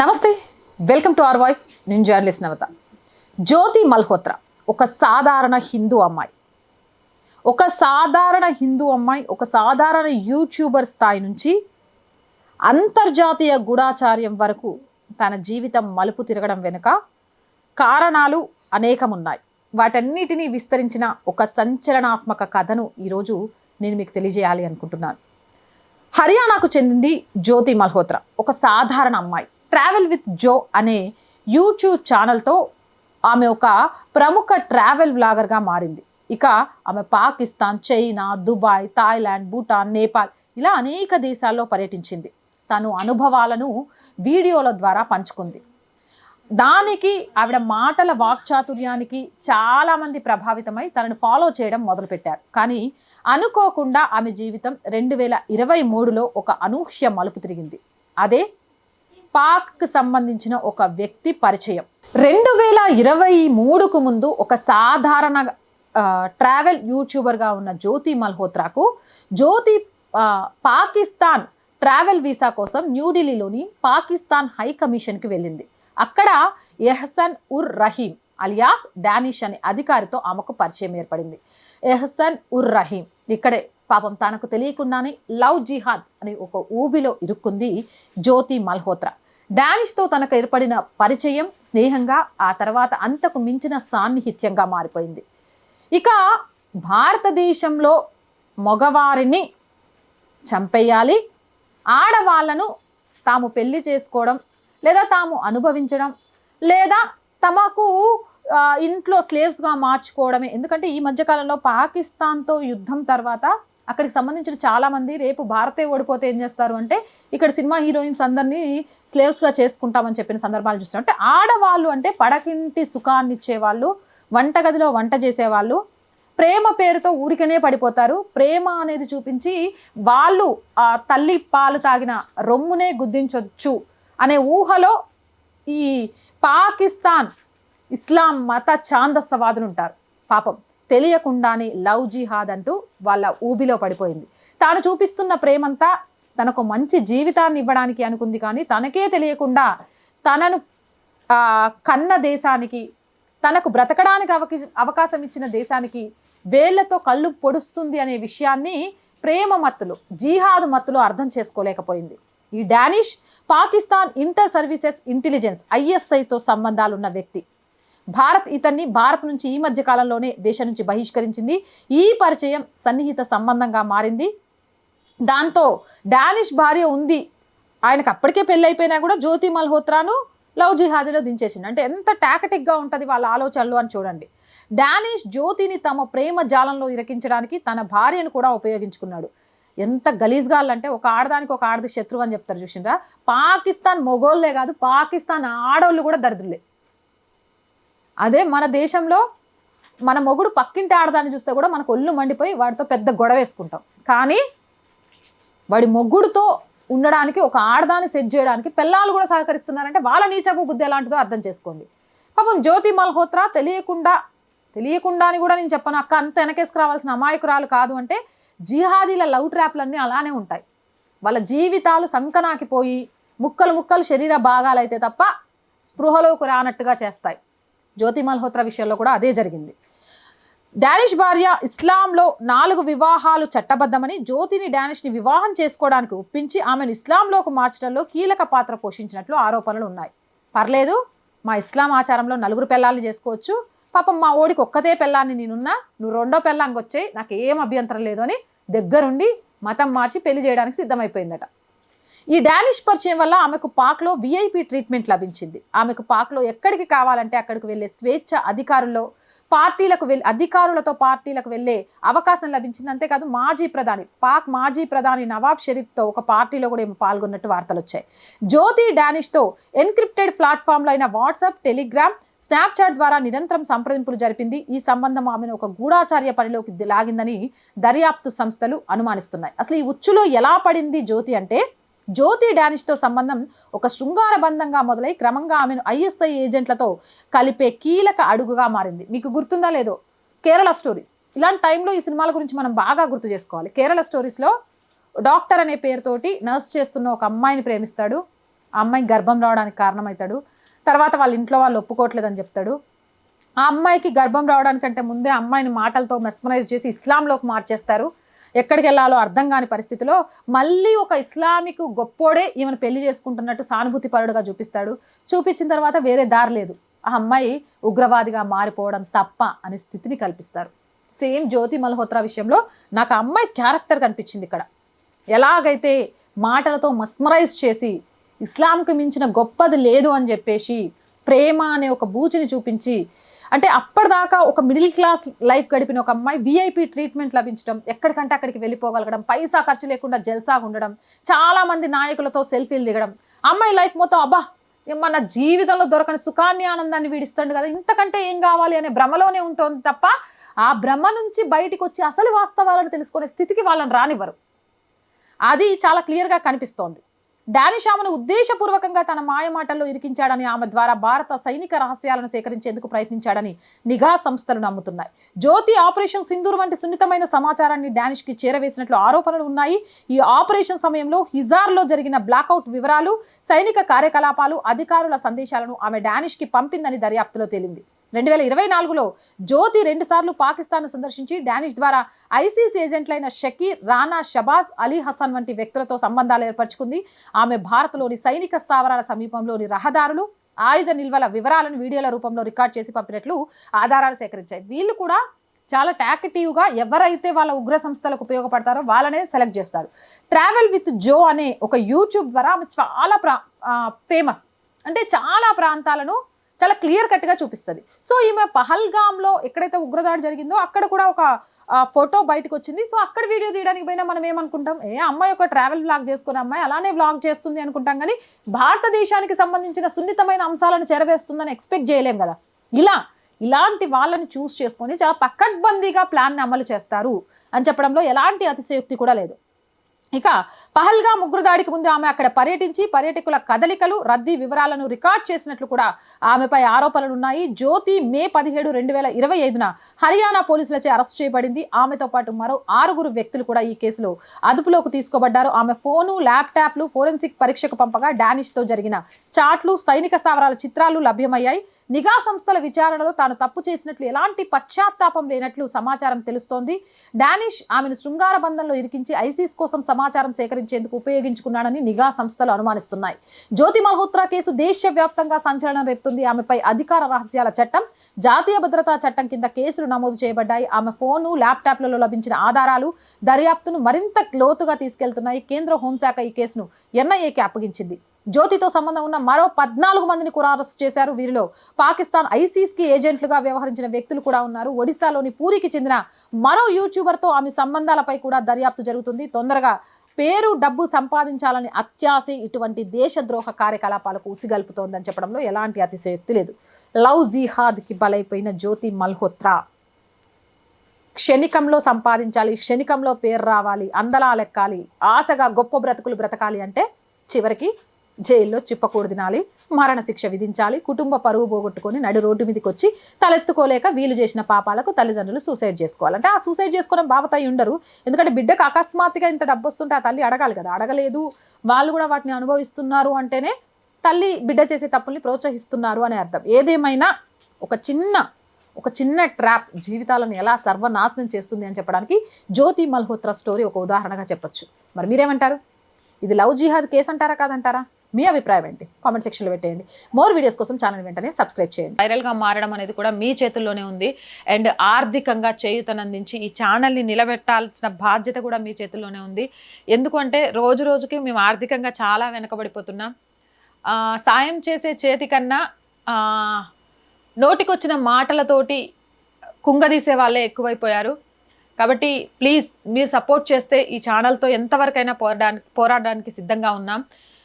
నమస్తే welcome to our voice. నేను journalist నవత. జ్యోతి మల్హోత్రా ఒక సాధారణ హిందూ అమ్మాయి. ఒక సాధారణ హిందూ అమ్మాయి ఒక సాధారణ యూట్యూబర్ స్థాయి నుంచి అంతర్జాతీయ గూఢాచార్యం వరకు తన జీవితం మలుపు తిరగడం వెనుక కారణాలు అనేకం ఉన్నాయి వాటన్నిటినీ విస్తరించిన ఒక సంచలనాత్మక కథను ఈరోజు నేను మీకు తెలియజేయాలి అనుకుంటున్నాను. హర్యానాకు చెందింది జ్యోతి మల్హోత్రా ఒక సాధారణ అమ్మాయి. ట్రావెల్ విత్ జో అనే యూట్యూబ్ ఛానల్తో ఆమె ఒక ప్రముఖ ట్రావెల్ వ్లాగర్గా మారింది. ఇక ఆమె Pakistan China Dubai Thailand Bhutan Nepal ఇలా అనేక దేశాల్లో పర్యటించింది. తను అనుభవాలను వీడియోల ద్వారా పంచుకుంది. దానికి ఆవిడ మాటల వాక్చాతుర్యానికి చాలామంది ప్రభావితమై తనను ఫాలో చేయడం మొదలుపెట్టారు. కానీ అనుకోకుండా ఆమె జీవితం రెండు వేల ఇరవై మూడులో ఒక అనూహ్య మలుపు తిరిగింది. అదే పాక్కి సంబంధించిన ఒక వ్యక్తి పరిచయం. రెండు వేల ఇరవై మూడుకు ముందు ఒక సాధారణ ట్రావెల్ యూట్యూబర్గా ఉన్న జ్యోతి మల్హోత్రాకు జ్యోతి పాకిస్తాన్ ట్రావెల్ వీసా కోసం న్యూఢిల్లీలోని పాకిస్తాన్ హై కమిషన్కి వెళ్ళింది. అక్కడ ఎహసన్ ఉర్ రహీం అలియాస్ డానిష్ అనే అధికారితో ఆమెకు పరిచయం ఏర్పడింది. ఎహసన్ ఉర్ రహీం ఇక్కడే పాపం తనకు తెలియకుండానే లవ్ జిహాద్ అనే ఒక ఊబిలో ఇరుక్కుంది జ్యోతి మల్హోత్రా. డానిష్తో తనకు ఏర్పడిన పరిచయం స్నేహంగా ఆ తర్వాత అంతకు మించిన సాన్నిహిత్యంగా మారిపోయింది. ఇక భారతదేశంలో మగవారిని చంపేయాలి. ఆడవాళ్ళను తాము పెళ్ళి చేసుకోవడం లేదా తాము అనుభవించడం లేదా తమకు ఇంట్లో స్లేవ్స్గా మార్చుకోవడమే. ఎందుకంటే ఈ మధ్యకాలంలో పాకిస్తాన్తో యుద్ధం తర్వాత అక్కడికి సంబంధించిన చాలామంది రేపు భారతే ఓడిపోతే ఏం చేస్తారు అంటే ఇక్కడ సినిమా హీరోయిన్స్ అందరినీ స్లేవ్స్గా చేసుకుంటామని చెప్పిన సందర్భాలు చూస్తాం అంటే ఆడవాళ్ళు అంటే పడకింటి సుఖాన్ని ఇచ్చేవాళ్ళు వంటగదిలో వంట చేసేవాళ్ళు ప్రేమ పేరుతో ఊరికనే పడిపోతారు. ప్రేమ అనేది చూపించి వాళ్ళు ఆ తల్లి పాలు తాగిన రొమ్మునే గుద్దించవచ్చు అనే ఊహలో ఈ పాకిస్తాన్ ఇస్లాం మత ఛాందస్సవాదులు ఉంటారు. పాపం తెలియకుండానే లవ్ జిహాద్ అంటూ వాళ్ళ ఊబిలో పడిపోయింది. తాను చూపిస్తున్న ప్రేమంతా తనకు మంచి జీవితాన్ని ఇవ్వడానికి అనుకుంది కానీ తనకే తెలియకుండా తనను కన్న దేశానికి తనకు బ్రతకడానికి అవకి అవకాశం ఇచ్చిన దేశానికి వేళ్ళతో కళ్ళు పొడుస్తుంది అనే విషయాన్ని ప్రేమ మత్తులు జీహాద్ మత్తులు అర్థం చేసుకోలేకపోయింది. ఈ Danish Pakistan inter services intelligence ఐఎస్ఐతో సంబంధాలున్న వ్యక్తి. భారత్ ఇతన్ని భారత్ నుంచి ఈ మధ్య కాలంలోనే దేశం నుంచి బహిష్కరించింది. ఈ పరిచయం సన్నిహిత సంబంధంగా మారింది. దాంతో డానిష్ భార్య ఉంది. ఆయనకు అప్పటికే పెళ్ళి అయిపోయినా కూడా జ్యోతి మల్హోత్రాను లవ్ జిహాదీలో దించేసిండు. అంటే ఎంత టాకటిక్గా ఉంటుంది వాళ్ళ ఆలోచనలు అని చూడండి. డానిష్ జ్యోతిని తమ ప్రేమ జాలంలో ఇరకించడానికి తన భార్యను కూడా ఉపయోగించుకున్నాడు. ఎంత గలీజ్గా అంటే ఒక ఆడదానికి ఒక ఆడది శత్రువు అని చెప్తారు చూసిండ్రా? పాకిస్తాన్ మొగోళ్ళే కాదు పాకిస్తాన్ ఆడోళ్ళు కూడా దరిద్రులే. అదే మన దేశంలో మన మొగుడు పక్కింటి ఆడదాన్ని చూస్తే కూడా మనకు ఒళ్ళు మండిపోయి వాడితో పెద్ద గొడవ వేసుకుంటాం. కానీ వాడి మొగ్గుడితో ఉండడానికి ఒక ఆడదాన్ని సెట్ చేయడానికి పిల్లలు కూడా సహకరిస్తున్నారంటే వాళ్ళ నీచపు బుద్ధి ఎలాంటిదో అర్థం చేసుకోండి. పాపం జ్యోతి మల్హోత్రా తెలియకుండా తెలియకుండా అని కూడా నేను చెప్పను. అక్క అంత వెనకేసుకురావాల్సిన అమాయకురాలు కాదు అంటే జిహాదీల లవ్ ట్రాప్లన్నీ అలానే ఉంటాయి. వాళ్ళ జీవితాలు సంకనాకిపోయి ముక్కలు ముక్కలు శరీర భాగాలైతే తప్ప స్పృహలోకి రానట్టుగా చేస్తాయి. జ్యోతి మల్హోత్రా విషయంలో కూడా అదే జరిగింది. డానిష్ భార్య ఇస్లాంలో నాలుగు వివాహాలు చట్టబద్ధమని జ్యోతిని డానిష్ని వివాహం చేసుకోవడానికి ఒప్పించి ఆమెను ఇస్లాంలోకి మార్చడంలో కీలక పాత్ర పోషించినట్లు ఆరోపణలు ఉన్నాయి. పర్లేదు మా ఇస్లాం ఆచారంలో నలుగురు పెళ్ళాలను చేసుకోవచ్చు. పాపం మా ఓడికి ఒక్కతే పెళ్ళాన్ని నేనున్నా నువ్వు రెండో పెళ్ళానికి వచ్చాయి నాకు ఏం అభ్యంతరం లేదు అని దగ్గరుండి మతం మార్చి పెళ్ళి చేయడానికి సిద్ధమైపోయిందట. ఈ డానిష్ పరిచయం వల్ల ఆమెకు పాక్లో విఐపి ట్రీట్మెంట్ లభించింది. ఆమెకు పాక్లో ఎక్కడికి కావాలంటే అక్కడికి వెళ్ళే స్వేచ్ఛ అధికారుల్లో పార్టీలకు వెళ్ళి అధికారులతో పార్టీలకు వెళ్ళే అవకాశం లభించింది. అంతేకాదు మాజీ ప్రధాని పాక్ మాజీ ప్రధాని నవాబ్ షరీఫ్తో ఒక పార్టీలో కూడా ఏమి పాల్గొన్నట్టు వార్తలు వచ్చాయి జ్యోతి డానిష్తో ఎన్క్రిప్టెడ్ ప్లాట్ఫామ్లో అయిన వాట్సాప్ టెలిగ్రామ్ స్నాప్చాట్ ద్వారా నిరంతరం సంప్రదింపులు జరిపింది. ఈ సంబంధం ఆమెను ఒక గూఢాచార్య పనిలోకి లాగిందని దర్యాప్తు సంస్థలు అనుమానిస్తున్నాయి. అసలు ఈ ఉచ్చులో ఎలా పడింది జ్యోతి అంటే జ్యోతి డానిష్తో సంబంధం ఒక శృంగార బంధంగా మొదలై క్రమంగా ఆమెను ఐఎస్ఐ ఏజెంట్లతో కలిపే కీలక అడుగుగా మారింది. మీకు గుర్తుందా లేదో? కేరళ స్టోరీస్. ఇలాంటి టైంలో ఈ సినిమాల గురించి మనం బాగా గుర్తు చేసుకోవాలి. కేరళ స్టోరీస్లో డాక్టర్ అనే పేరుతోటి నర్స్ చేస్తున్న ఒక అమ్మాయిని ప్రేమిస్తాడు. ఆ అమ్మాయి గర్భం రావడానికి కారణమవుతాడు తర్వాత వాళ్ళ ఇంట్లో వాళ్ళు ఒప్పుకోవట్లేదని చెప్తాడు. ఆ అమ్మాయికి గర్భం రావడానికంటే ముందే అమ్మాయిని మాటలతో మెస్మరైజ్ చేసి ఇస్లాంలోకి మార్చేస్తారు. ఎక్కడికి వెళ్ళాలో అర్థం కాని పరిస్థితిలో మళ్ళీ ఒక ఇస్లామిక్ గొప్పోడే ఈమెను పెళ్ళి చేసుకుంటున్నట్టు సానుభూతి పరుడుగా చూపిస్తాడు. చూపించిన తర్వాత వేరే దారి లేదు. ఆ అమ్మాయి ఉగ్రవాదిగా మారిపోవడం తప్ప అనే స్థితిని కల్పిస్తారు. సేమ్ జ్యోతి మల్హోత్రా విషయంలో నాకు అమ్మాయి క్యారెక్టర్ కనిపించింది ఇక్కడ. ఎలాగైతే మాటలతో మస్మరైజ్ చేసి ఇస్లాంకి మించిన గొప్పది లేదు అని చెప్పేసి ప్రేమ అనే ఒక బూచిని చూపించి అంటే అప్పటిదాకా ఒక మిడిల్ క్లాస్ లైఫ్ గడిపిన ఒక అమ్మాయి వీఐపీ ట్రీట్మెంట్ లభించడం ఎక్కడికంటే అక్కడికి వెళ్ళిపోగలగడం పైసా ఖర్చు లేకుండా జల్సాగా ఉండడం చాలా మంది నాయకులతో సెల్ఫీలు దిగడం. అమ్మాయి లైఫ్ మొత్తం అబ్బా మన జీవితంలో దొరకని సుఖాన్ని ఆనందాన్ని వీడిస్తాడు కదా ఇంతకంటే ఏం కావాలి అనే భ్రమలోనే ఉంటుంది తప్ప ఆ భ్రమ నుంచి బయటికి వచ్చి అసలు వాస్తవాలను తెలుసుకునే స్థితికి వాళ్ళని రానివ్వరు. అది చాలా క్లియర్గా కనిపిస్తోంది. డానిష్ ఆమెను ఉద్దేశపూర్వకంగా తన మాయమాటల్లో ఇరికించాడని ఆమె ద్వారా భారత సైనిక రహస్యాలను సేకరించేందుకు ప్రయత్నించాడని నిఘా సంస్థలు నమ్ముతున్నాయి. జ్యోతి ఆపరేషన్ సింధూర్ వంటి సున్నితమైన సమాచారాన్ని డానిష్కి చేరవేసినట్లు ఆరోపణలు ఉన్నాయి. ఈ ఆపరేషన్ సమయంలో హిజార్లో జరిగిన బ్లాకౌట్ వివరాలు సైనిక కార్యకలాపాలు అధికారుల సందేశాలను ఆమె డానిష్కి పంపిందని దర్యాప్తులో తేలింది. రెండు వేల ఇరవై నాలుగులో జ్యోతి రెండుసార్లు పాకిస్తాన్ను సందర్శించి డానిష్ ద్వారా ఐసీసీ ఏజెంట్లైన షకీర్ రానా షబాజ్ అలీ హసన్ వంటి వ్యక్తులతో సంబంధాలు ఏర్పరచుకుంది. ఆమె భారత్లోని సైనిక స్థావరాల సమీపంలోని రహదారులు ఆయుధ నిల్వల వివరాలను వీడియోల రూపంలో రికార్డ్ చేసి పంపినట్లు ఆధారాలు సేకరించాయి. వీళ్ళు కూడా చాలా టాక్టివ్గా ఎవరైతే వాళ్ళ ఉగ్ర సంస్థలకు ఉపయోగపడతారో వాళ్ళనే సెలెక్ట్ చేస్తారు. ట్రావెల్ విత్ జో అనే ఒక యూట్యూబ్ ద్వారా ఆమె చాలా ప్రా ఫేమస్. అంటే చాలా ప్రాంతాలను చాలా క్లియర్ కట్గా చూపిస్తుంది. సో ఈమె పహల్గామ్లో ఎక్కడైతే ఉగ్రదాడి జరిగిందో అక్కడ కూడా ఒక ఫోటో బయటకు వచ్చింది. సో అక్కడ వీడియో తీయడానికి పోయినా మనం ఏమనుకుంటాం? ఏ అమ్మాయి ఒక ట్రావెల్ బ్లాగ్ చేసుకునే అమ్మాయి అలానే బ్లాగ్ చేస్తుంది అనుకుంటాం కానీ భారతదేశానికి సంబంధించిన సున్నితమైన అంశాలను చేరవేస్తుందని ఎక్స్పెక్ట్ చేయలేం కదా. ఇలా ఇలాంటి వాళ్ళని చూస్ చేసుకొని చాలా పక్కడ్బందీగా ప్లాన్ని అమలు చేస్తారు అని చెప్పడంలో ఎలాంటి అతిశయోక్తి కూడా లేదు. ఇక పహల్గా ముగ్గురు దాడికి ముందు ఆమె అక్కడ పర్యటించి పర్యటకుల కదలికలు రద్దీ వివరాలను రికార్డ్ చేసినట్లు కూడా ఆమెపై ఆరోపణలు ఉన్నాయి జ్యోతి మే పదిహేడు రెండు వేల ఇరవై ఐదున హర్యానా పోలీసులచే అరెస్ట్ చేయబడింది. ఆమెతో పాటు మరో ఆరుగురు వ్యక్తులు కూడా ఈ కేసులో అదుపులోకి తీసుకోబడ్డారు. ఆమె ఫోను ల్యాప్టాప్లు ఫోరెన్సిక్ పరీక్షకు పంపగా డానిష్తో జరిగిన చాట్లు సైనిక స్థావరాల చిత్రాలు లభ్యమయ్యాయి. నిఘా సంస్థల విచారణలో తాను తప్పు చేసినట్లు ఎలాంటి పశ్చాత్తాపం లేనట్లు సమాచారం తెలుస్తోంది. డానిష్ ఆమెను శృంగార బంధంలో ఇరికించి ఐసీస్ కోసం సమాచారం సేకరించేందుకు ఉపయోగించుకున్నాడని నిఘా సంస్థలు అనుమానిస్తున్నాయి. జ్యోతి మల్హోత్రా కేసు దేశవ్యాప్తంగా సంచలనం రేపుతుంది. ఆమెపై అధికార రహస్యాల చట్టం జాతీయ భద్రతా చట్టం కింద కేసులు నమోదు చేయబడ్డాయి. ఆమె ఫోను ల్యాప్టాప్లలో లభించిన ఆధారాలు దర్యాప్తును మరింత లోతుగా తీసుకెళ్తున్నాయి. కేంద్ర హోంశాఖ ఈ కేసును ఎన్ఐఏకి అప్పగించింది. జ్యోతితో సంబంధం ఉన్న మరో పద్నాలుగు మందిని కూడా అరెస్ట్ చేశారు. వీరిలో పాకిస్తాన్ ఐసీస్కి ఏజెంట్లుగా వ్యవహరించిన వ్యక్తులు కూడా ఉన్నారు. ఒడిశాలోని పూరికి చెందిన మరో యూట్యూబర్తో ఆమె సంబంధాలపై కూడా దర్యాప్తు జరుగుతుంది. తొందరగా పేరు డబ్బు సంపాదించాలని అత్యాశ ఇటువంటి దేశద్రోహ కార్యకలాపాలకు ఉసిగల్పుతోందని చెప్పడంలో ఎలాంటి అతిశయోక్తి లేదు. లవ్ జిహాద్కి బలైపోయిన జ్యోతి మల్హోత్రా క్షణికంలో సంపాదించాలి క్షణికంలో పేరు రావాలి అందలా లెక్కాలి ఆశగా గొప్ప బ్రతుకులు బ్రతకాలి అంటే చివరికి జైల్లో చిప్పకూడు తినాలి మరణశిక్ష విధించాలి కుటుంబ పరువు పోగొట్టుకొని నడి రోడ్డు మీదకి వచ్చి తలెత్తుకోలేక వీలు చేసిన పాపాలకు తల్లిదండ్రులు సూసైడ్ చేసుకోవాలంటే ఆ సూసైడ్ చేసుకోవడం బాబతాయి ఉండరు. ఎందుకంటే బిడ్డకు అకస్మాత్తుగా ఇంత డబ్బు వస్తుంటే ఆ తల్లి అడగాలి కదా. అడగలేదు. వాళ్ళు కూడా వాటిని అనుభవిస్తున్నారు అంటేనే తల్లి బిడ్డ చేసే తప్పుల్ని ప్రోత్సహిస్తున్నారు అనే అర్థం. ఏదేమైనా ఒక చిన్న ఒక చిన్న ట్రాప్ జీవితాలను ఎలా సర్వనాశనం చేస్తుంది అని చెప్పడానికి జ్యోతి మల్హోత్రా స్టోరీ ఒక ఉదాహరణగా చెప్పొచ్చు. మరి మీరేమంటారు? ఇది లవ్ జిహాద్ కేసు అంటారా కాదంటారా? మీ అభిప్రాయం ఏంటి? కామెంట్ సెక్షన్లో పెట్టేయండి. మోర్ వీడియోస్ కోసం ఛానల్ వెంటనే సబ్స్క్రైబ్ చేయండి. వైరల్గా మారడం అనేది కూడా మీ చేతుల్లోనే ఉంది. అండ్ ఆర్థికంగా చేయూతనందించి ఈ ఛానల్ని నిలబెట్టాల్సిన బాధ్యత కూడా మీ చేతుల్లోనే ఉంది. ఎందుకంటే రోజు రోజుకి మేము ఆర్థికంగా చాలా వెనకబడిపోతున్నాం. సాయం చేసే చేతి కన్నా నోటికొచ్చిన మాటలతోటి కుంగదీసే వాళ్ళే ఎక్కువైపోయారు. కాబట్టి ప్లీజ్ మీరు సపోర్ట్ చేస్తే ఈ ఛానల్తో ఎంతవరకైనా పోరాడానికి పోరాడడానికి సిద్ధంగా ఉన్నాం.